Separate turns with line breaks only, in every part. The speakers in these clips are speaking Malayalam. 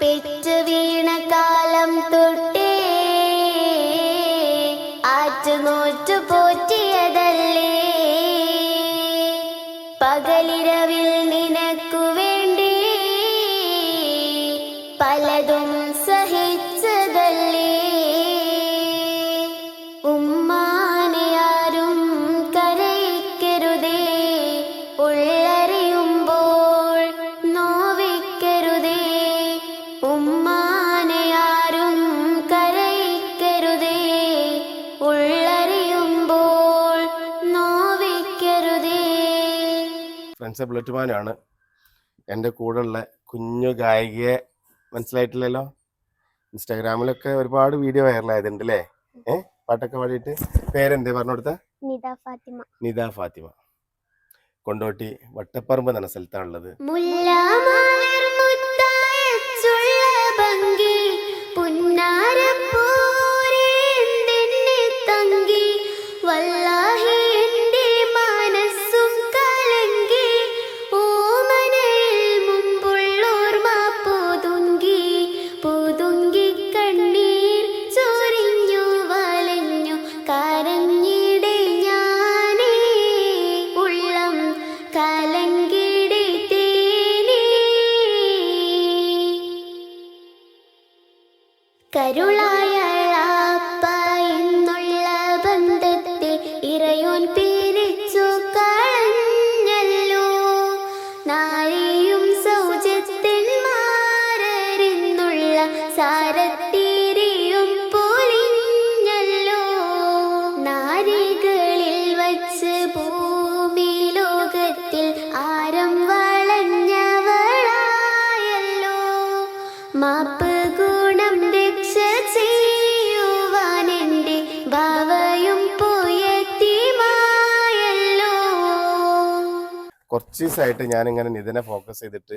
പെറ്റു വീണ കാലം തൊട്ടേ
ഫ്രണ്ട്സ് ബുള്ളറ്റുമാനാണ് എന്റെ കൂടെയുള്ള കുഞ്ഞു ഗായികയെ മനസ്സിലായിട്ടില്ലല്ലോ? ഇൻസ്റ്റാഗ്രാമിലൊക്കെ ഒരുപാട് വീഡിയോ വൈറലായതുണ്ട് അല്ലേ ഏ? പാട്ടൊക്കെ പാടിയിട്ട്. പേരെന്തേ പറഞ്ഞു കൊടുത്ത?
നിത ഫാത്തിമ.
നിത ഫാത്തിമ. കൊണ്ടോട്ടി വട്ടപ്പറമ്പ് എന്ന സ്ഥലത്താണുള്ളത്. കുറച്ച് ഞാൻ ഞാനിങ്ങനെ നിതിനെ ഫോക്കസ് ചെയ്തിട്ട്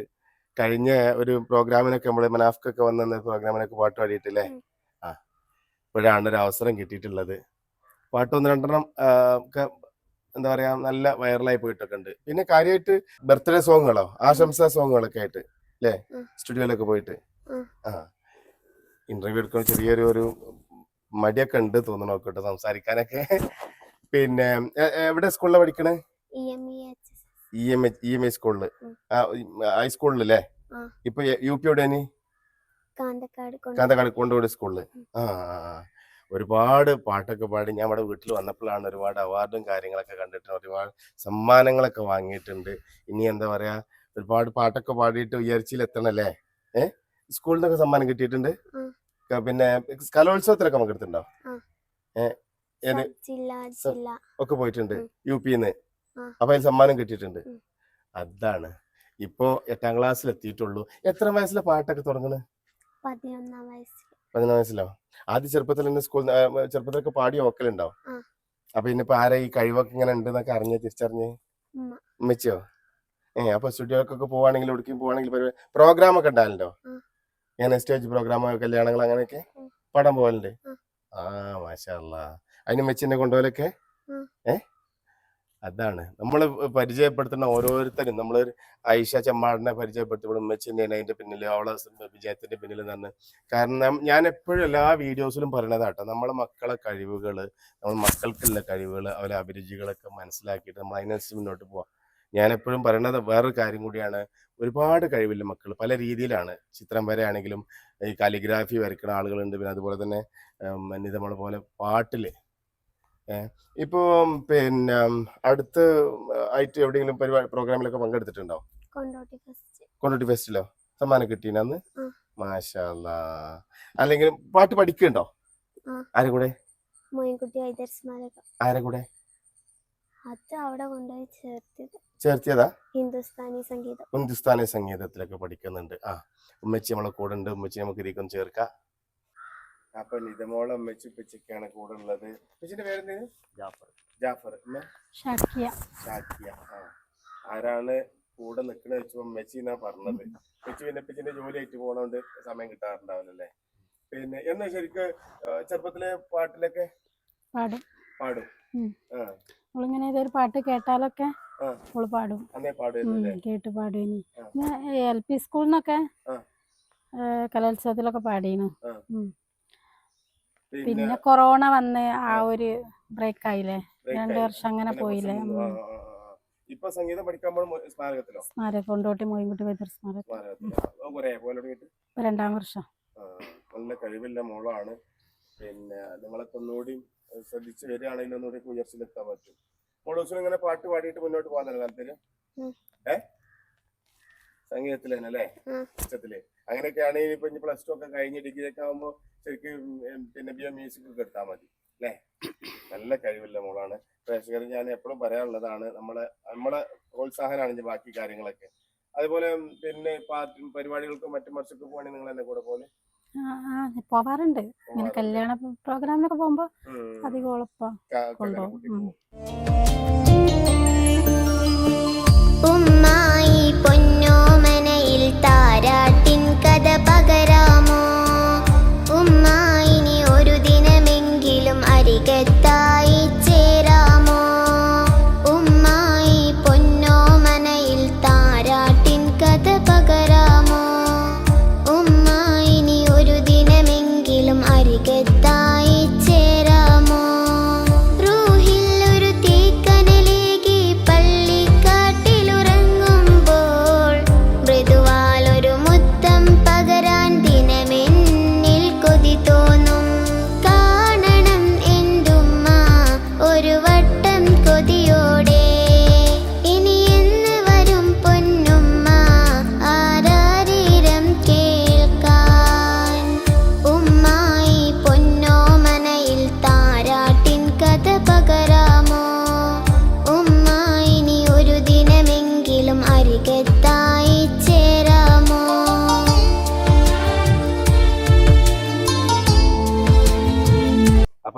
കഴിഞ്ഞ ഒരു പ്രോഗ്രാമിനൊക്കെ നമ്മൾ മനാഫ്ക്കൊക്കെ വന്ന പ്രോഗ്രാമിനൊക്കെ പാട്ട് പാടിയിട്ടില്ലേ. ആ. ഇപ്പോഴാണ് ഒരു അവസരം കിട്ടിയിട്ടുള്ളത്. പാട്ട് ഒന്ന് രണ്ടെണ്ണം ഒക്കെ എന്താ പറയാ നല്ല വൈറലായി പോയിട്ടൊക്കെ ഉണ്ട്. പിന്നെ കാര്യമായിട്ട് ബർത്ത്ഡേ സോങ്ങുകളോ ആശംസ സോങ്ങുകളൊക്കെ ആയിട്ട് അല്ലേ. സ്റ്റുഡിയോയിലൊക്കെ പോയിട്ട്. ആ. ഇന്റർവ്യൂ എടുക്കുന്ന ചെറിയൊരു ഒരു മടിയൊക്കെ ഉണ്ട് തോന്നുന്നു കേട്ടോ സംസാരിക്കാനൊക്കെ. പിന്നെ എവിടെ സ്കൂളിലാണ് പഠിക്കണേ?
E M E
M I
സ്കൂളിൽ
ഹൈസ്കൂളിലല്ലേ ഇപ്പൊ യു പി എവിടെ
കാന്തക്കാട് കൊണ്ട്
കാന്തക്കാട് കൊണ്ടോട് സ്കൂളിൽ ആ. ഒരുപാട് പാട്ടൊക്കെ പാടി ഞാൻ ഇവിടെ വീട്ടിൽ വന്നപ്പോഴാണ് ഒരുപാട് അവാർഡും കാര്യങ്ങളൊക്കെ കണ്ടിട്ട് ഒരുപാട് സമ്മാനങ്ങളൊക്കെ വാങ്ങിയിട്ടുണ്ട്. ഇനി എന്താ പറയാ ഒരുപാട് പാട്ടൊക്കെ പാടിയിട്ട് ഉയർച്ചയിൽ എത്തണല്ലേ ഏ? സ്കൂളിൽ നിന്നൊക്കെ സമ്മാനം കിട്ടിയിട്ടുണ്ട്. പിന്നെ കലോത്സവത്തിലൊക്കെ നമുക്ക്
എടുത്തിട്ടുണ്ടോ
ഏ ഏത്?
സബ് ജില്ല.
സബ്
ജില്ല
ഒക്കെ പോയിട്ടുണ്ട്. യു പിന്ന്. അപ്പൊ അതിൽ സമ്മാനം കിട്ടിയിട്ടുണ്ട്. അതാണ്. ഇപ്പോ എട്ടാം ക്ലാസ്സിൽ എത്തിയിട്ടുള്ളൂ. എത്ര വയസ്സിലെ പാട്ടൊക്കെ തുടങ്ങണ്?
പതിനൊന്നാം വയസ്സിൽ
പതിനൊന്ന് വയസ്സിലോ? ആദ്യ ചെറുപ്പത്തിൽ തന്നെ സ്കൂൾ ചെറുപ്പത്തിലൊക്കെ പാടി ഓക്കലുണ്ടോ
ആ.
അപ്പൊ ഇന്നിപ്പോ ആരാ ഈ കഴിവൊക്കെ ഇങ്ങനെ ഉണ്ട് എന്നൊക്കെ അറിഞ്ഞ് തിരിച്ചറിഞ്ഞ്?
ഉമ്മ.
ഉമ്മച്ചിയോ? ഏ അപ്പൊ സ്റ്റുഡിയോക്കൊക്കെ പോവാണെങ്കിൽ എവിടേക്കും പോവാണെങ്കിൽ പ്രോഗ്രാം ഒക്കെ ഉണ്ടാവല്ലോ
ഞാൻ
ഇങ്ങനെ സ്റ്റേജ് പ്രോഗ്രാമോ കല്യാണങ്ങൾ അങ്ങനെയൊക്കെ? പടം പോവലുണ്ട്?
ആ.
മാഷാ അതിന് മെച്ചിനെ കൊണ്ടുപോലൊക്കെ
ഉം.
അതാണ്. നമ്മൾ പരിചയപ്പെടുത്തുന്ന ഓരോരുത്തരും നമ്മൾ ഐഷ ചെമ്മാടിനെ പരിചയപ്പെടുത്തുമ്പോൾ ഉമ്മച്ചിന്റെയാണ് അതിന്റെ പിന്നിൽ അവളെ വിജയത്തിന്റെ പിന്നിൽ നിന്ന്. കാരണം ഞാൻ എപ്പോഴും എല്ലാ വീഡിയോസിലും പറയണതാട്ടോ നമ്മളെ മക്കളെ കഴിവുകൾ നമ്മൾ മക്കൾക്കുള്ള കഴിവുകൾ അവരെ അഭിരുചികളൊക്കെ മനസ്സിലാക്കിയിട്ട് നമ്മൾ അതിനനുസരിച്ച് മുന്നോട്ട് പോവാം. ഞാൻ എപ്പോഴും പറയണത് വേറൊരു കാര്യം കൂടിയാണ്. ഒരുപാട് കഴിവില്ല മക്കൾ പല രീതിയിലാണ്. ചിത്രം വരെയാണെങ്കിലും ഈ കാലിഗ്രാഫി വരയ്ക്കുന്ന ആളുകളുണ്ട്. പിന്നെ അതുപോലെ തന്നെ മന്യതമ്മളെ പോലെ പാട്ടിൽ ഏഹ് ഇപ്പോ പിന്നെ അടുത്ത് ആയിട്ട് എവിടെയെങ്കിലും പരിപാടി പ്രോഗ്രാമിലൊക്കെ പങ്കെടുത്തിട്ടുണ്ടോ?
കൊണ്ടോട്ടി ഫസ്റ്റ്.
കൊണ്ടോട്ടി ഫെസ്റ്റിലോ? സമ്മാനം കിട്ടീന അന്ന്. മാഷാല്ലാ അല്ലെങ്കിൽ പാട്ട് പഠിക്കുന്നുണ്ടോ ആരെ കൂടെ? ആരെ കൂടെ?
അത് അവിടെ കൊണ്ടുപോയി ചേർത്തത്
ചേർത്തിയതാ?
ഹിന്ദുസ്ഥാനി സംഗീതം.
ഹിന്ദുസ്ഥാനി സംഗീതത്തിലൊക്കെ പഠിക്കുന്നുണ്ട്. ആ. ഉമ്മച്ചി നമ്മളെ കൂടെ ഉണ്ട്. ഉമ്മച്ചി നമുക്ക് ഇരിക്കും ചേർക്കാം. അപ്പൊ നിതമോളെ അമ്മച്ചി ഉപ്പച്ചക്കാണ് കൂടെ ഉള്ളത്. ഉമ്മച്ചിന്റെ പേരെന്തേന് ജാഫർ. ജാഫർ.
ഷാക്കിയ.
ഷാക്കിയ. ആ. ആരാണ് കൂടെ നിക്കണ വെച്ചു അമ്മച്ചി എന്നാ പറഞ്ഞത്? ഉമ്മച്ചി പിന്നെ ഉപ്പച്ചിന്റെ ജോലി ആയിട്ട് പോണോണ്ട് സമയം കിട്ടാറുണ്ടാവില്ലല്ലേ? പിന്നെ എന്നാ ശരിക്ക് ചെറുപ്പത്തിലെ പാട്ടിലൊക്കെ?
പാടും.
പാടും.
അവളിങ്ങനെ ഏതൊരു പാട്ട് കേട്ടാലൊക്കെ. അവൾ പാടും. കേട്ട് പാടും ഇനി. എൽ പി സ്കൂളിൽ നിന്നൊക്കെ
ആ.
കലോത്സവത്തിലൊക്കെ. ഉം.
പിന്നെ
കൊറോണ വന്ന് ആ ഒരു ബ്രേക്ക് ആയില്ലേ രണ്ടു വർഷം അങ്ങനെ പോയില്ലേ.
ഇപ്പൊ സംഗീതം പഠിക്കാൻ സ്മാരകത്തിലോ?
സ്മാരകം കൊണ്ടോട്ടി മോയിൻകുട്ടി വൈദ്യർ സ്മാരകം. രണ്ടാം വർഷം.
നല്ല കഴിവില്ല മോളാണ്. പിന്നെ നിങ്ങളൊക്കെ ഒന്നുകൂടി ശ്രദ്ധിച്ച് വരികയാണെങ്കിൽ ഒന്നുകൂടി ഉയർച്ചയിലെത്താൻ പറ്റും. മോളൂസിന് ഇങ്ങനെ പാട്ട് പാടിയിട്ട് മുന്നോട്ട് പോകാൻ താല്പര്യം. ഏ? സംഗീതത്തിൽ തന്നെ അല്ലേ. ഇഷ്ടത്തിൽ. അങ്ങനെയൊക്കെയാണെങ്കിൽ ഇപ്പൊ ഇനി പ്ലസ് ടു ഒക്കെ കഴിഞ്ഞ് ഡിഗ്രി ഒക്കെ ആകുമ്പോൾ ശരിക്കും പിന്നെ ബിയോ മ്യൂസിക് ഒക്കെ എടുത്താൽ മതി അല്ലേ? നല്ല കഴിവുള്ള മോളാണ്. പ്രേക്ഷകർ ഞാൻ എപ്പോഴും പറയാനുള്ളതാണ് നമ്മളെ നമ്മളെ പ്രോത്സാഹനമാണ് ഇനി ബാക്കി കാര്യങ്ങളൊക്കെ. അതുപോലെ പിന്നെ പാർട്ടി പരിപാടികൾക്കും മറ്റും മറിച്ചൊക്കെ പോകണമെങ്കിൽ നിങ്ങൾ എന്നെ കൂടെ പോലെ?
പോവാറുണ്ട്. ഇങ്ങനെ കല്യാണ പ്രോഗ്രാമിനൊക്കെ പോകുമ്പോ അധികം എളുപ്പം കൊണ്ടുപോകും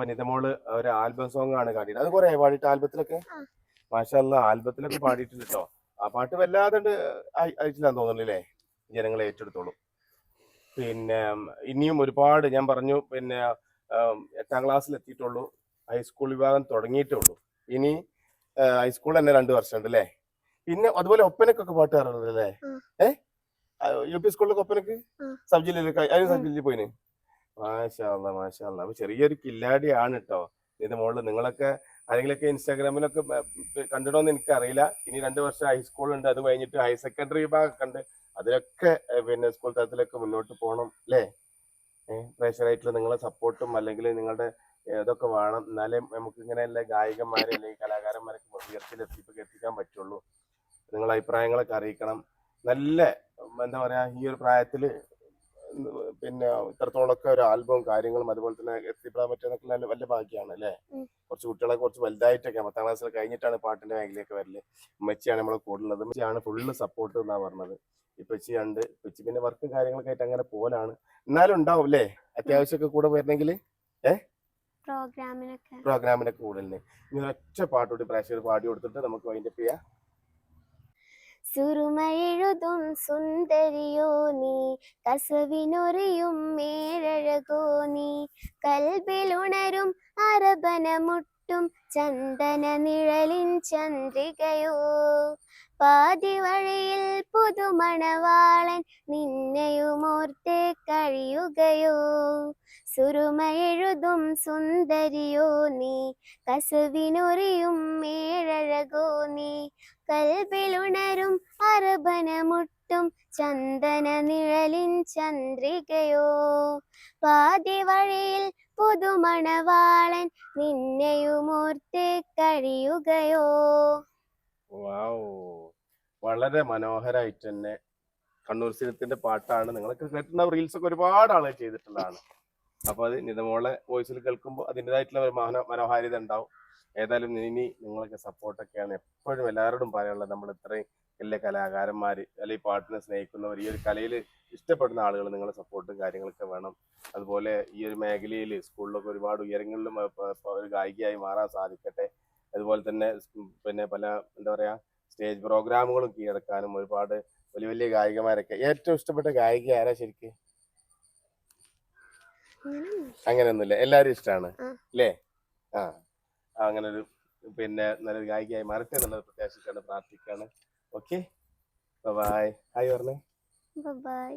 അപ്പൊ നിതമോൾ ഒരു ആൽബം സോങ് ആണ് കാട്ടിയത്. അത് കുറെ പാടിയിട്ട് ആൽബത്തിലൊക്കെ. മാഷല്ല ആൽബത്തിലൊക്കെ പാടിയിട്ടുണ്ട് കേട്ടോ ആ പാട്ട് വല്ലാതെ അയച്ചില്ലാന്ന് തോന്നുന്നില്ലേ? ജനങ്ങളെ ഏറ്റെടുത്തോളൂ. പിന്നെ ഇനിയും ഒരുപാട് ഞാൻ പറഞ്ഞു പിന്നെ എട്ടാം ക്ലാസ്സിൽ എത്തിയിട്ടുള്ളൂ ഹൈസ്കൂൾ വിഭാഗം തുടങ്ങിയിട്ടേ ഉള്ളൂ. ഇനി ഹൈസ്കൂൾ തന്നെ രണ്ട് വർഷം ഉണ്ട് അല്ലേ പിന്നെ അതുപോലെ ഒപ്പനക്കൊക്കെ പാട്ട് പാടാറുണ്ട് അല്ലേ ഏഹ് യു പി സ്കൂളിലൊക്കെ ഒപ്പനക്ക്?
സബ്ജില്ലേ
സബ് ജില്ലയിലൊക്കെ അതിന് സബ് ജില്ലയിൽ പോയിന്? മാഷാല്ല മാഷാല്ല അപ്പൊ ചെറിയൊരു കില്ലാടിയാണ് കേട്ടോ ഇത് മോൾ നിങ്ങളൊക്കെ ആരെങ്കിലൊക്കെ ഇൻസ്റ്റാഗ്രാമിലൊക്കെ കണ്ടിടോന്ന് എനിക്ക് അറിയില്ല ഇനി രണ്ട് വർഷം ഹൈസ്കൂൾ ഉണ്ട്. അത് കഴിഞ്ഞിട്ട് ഹയർ സെക്കൻഡറി വിഭാഗമൊക്കെ ഉണ്ട്. അതിലൊക്കെ പിന്നെ സ്കൂൾ തലത്തിലൊക്കെ മുന്നോട്ട് പോകണം അല്ലേ പ്രേഷറായിട്ടുള്ള നിങ്ങളെ സപ്പോർട്ടും അല്ലെങ്കിൽ നിങ്ങളുടെ ഇതൊക്കെ വേണം. എന്നാലേ നമുക്ക് ഇങ്ങനെയുള്ള ഗായികന്മാരെ അല്ലെങ്കിൽ കലാകാരന്മാരൊക്കെ ഉയർത്തിലെത്തി എത്തിക്കാൻ പറ്റുള്ളൂ. നിങ്ങളെ അഭിപ്രായങ്ങളൊക്കെ അറിയിക്കണം. നല്ല എന്താ പറയാ ഈ ഒരു പ്രായത്തിൽ പിന്നെ ഇത്രത്തോളൊക്കെ ഒരു ആൽബവും കാര്യങ്ങളും അതുപോലെ തന്നെ എത്തിപ്പെടാൻ പറ്റുന്നൊക്കെ നല്ല വലിയ ഭാഗ്യമാണ് അല്ലേ? കുറച്ച് കുട്ടികളെ കുറച്ച് വലുതായിട്ടൊക്കെ പത്താം ക്ലാസ്സിൽ കഴിഞ്ഞിട്ടാണ് പാട്ടിന്റെ മേഖലയൊക്കെ വരൽ. ഉമ്മച്ചിയാണ് നമ്മളെ കൂടുള്ളത് ഉമ്മച്ചിയാണ് ഫുള്ള് സപ്പോർട്ട് എന്നാ പറഞ്ഞത്. ഇപ്പച്ചി ഉണ്ട്. ഇപ്പച്ചി പിന്നെ വർക്കും കാര്യങ്ങളൊക്കെ ആയിട്ട് അങ്ങനെ പോലാണ്. എന്നാലും ഉണ്ടാവും അല്ലേ? അത്യാവശ്യമൊക്കെ കൂടെ വരണമെങ്കിൽ
പ്രോഗ്രാമിനൊക്കെ
പ്രോഗ്രാമിനൊക്കെ കൂടുതലിന്. ഇനി ഒറ്റ പാട്ടുകൂടി പ്രാവശ്യം പാടി കൊടുത്തിട്ട് നമുക്ക് വൈൻഡപ്പ് ചെയ്യാം.
സുറുമയെഴുതും സുന്ദരിയോ നീ കസവിനൊറിയും മേഴഴകോ നീ കൽബിലുണരും അരബനമുട്ടും ചന്ദന നിഴലിൻ ചന്ദ്രികയോ. പാതിവഴിയിൽ പുതുമണവാളൻ നിന്നെയുമോർത്തെ കഴിയുകയോ? സുരുമയെഴുതും സുന്ദരിയോ നീ? കസുവിനൊറിയും മേഴഴകോ നീ? കൽബിലുണരും അർബനമുട്ടും ചന്ദന നിഴലിൻ ചന്ദ്രികയോ? പാതിവഴിയിൽ പുതുമണവാളൻ നിന്നെയുമോർത്തെ കഴിയുകയോ?
വളരെ മനോഹരമായിട്ട് തന്നെ കണ്ണൂർ സിനിമത്തിന്റെ പാട്ടാണ്. നിങ്ങളൊക്കെ കേട്ടിട്ടുള്ള റീൽസ് ഒക്കെ ഒരുപാട് ആളുകൾ ചെയ്തിട്ടുള്ളതാണ്. അപ്പൊ അത് നിതമോളെ വോയിസിൽ കേൾക്കുമ്പോൾ അതിന്റെതായിട്ടുള്ള ഒരു മനോ മനോഹാരിത ഉണ്ടാവും. ഏതായാലും ഇനി നിങ്ങളൊക്കെ സപ്പോർട്ടൊക്കെയാണ് എപ്പോഴും എല്ലാവരോടും പറയാനുള്ളത്. നമ്മൾ ഇത്രയും വലിയ കലാകാരന്മാർ അല്ലെങ്കിൽ പാട്ടിനെ സ്നേഹിക്കുന്നവർ ഈ ഒരു കലയിൽ ഇഷ്ടപ്പെടുന്ന ആളുകൾ നിങ്ങളെ സപ്പോർട്ടും കാര്യങ്ങളൊക്കെ വേണം. അതുപോലെ ഈ ഒരു മേഖലയിൽ സ്കൂളിലൊക്കെ ഒരുപാട് ഉയരങ്ങളിലും ഒരു ഗായികയായി മാറാൻ സാധിക്കട്ടെ. അതുപോലെ തന്നെ പിന്നെ പല എന്താ പറയാ സ്റ്റേജ് പ്രോഗ്രാമുകളും കീഴടക്കാനും ഒരുപാട് വലിയ വലിയ ഗായികമാരൊക്കെ. ഏറ്റവും ഇഷ്ടപ്പെട്ട ഗായിക ആരാ ശരിക്ക്?
അങ്ങനെയൊന്നും
അങ്ങനെയൊന്നുമില്ല. എല്ലാവരും ഇഷ്ടമാണ്. അല്ലേ? ആ. അങ്ങനെ ഒരു പിന്നെ നല്ലൊരു ഗായികയായി മാറട്ടെ എന്നുള്ളത് പ്രത്യാശിക്കാണ് പ്രാർത്ഥിക്കാണ്. ഓക്കെ. ബൈ ഹായ് പറഞ്ഞേ.
ബൈ